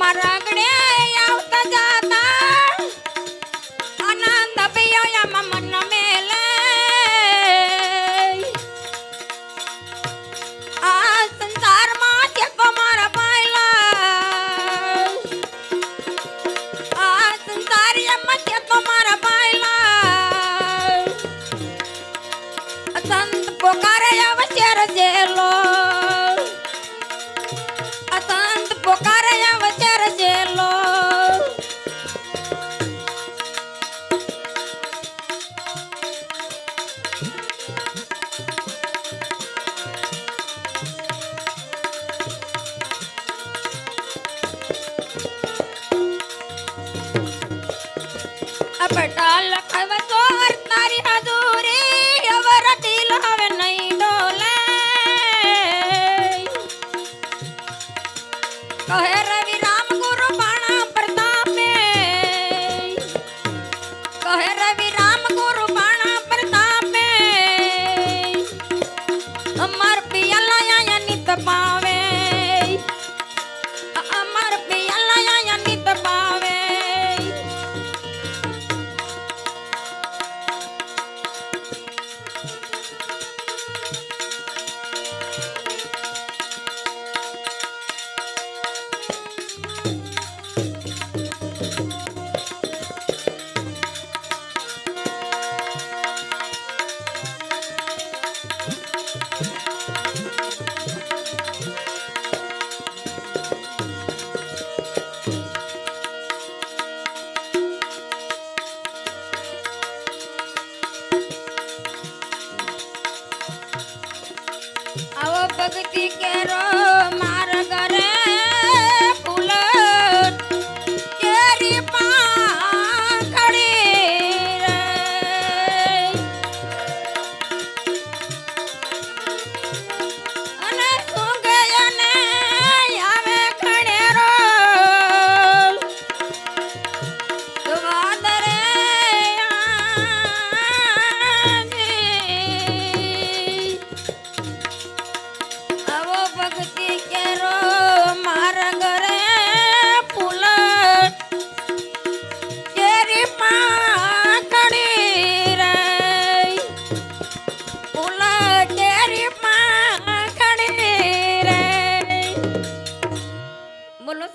મરગડે આવતા જાતા. આનંદ પિયો યમ મન મે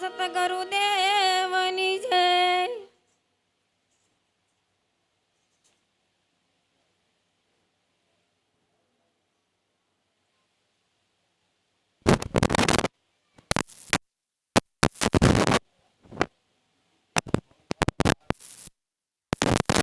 સતગુરુદેવ.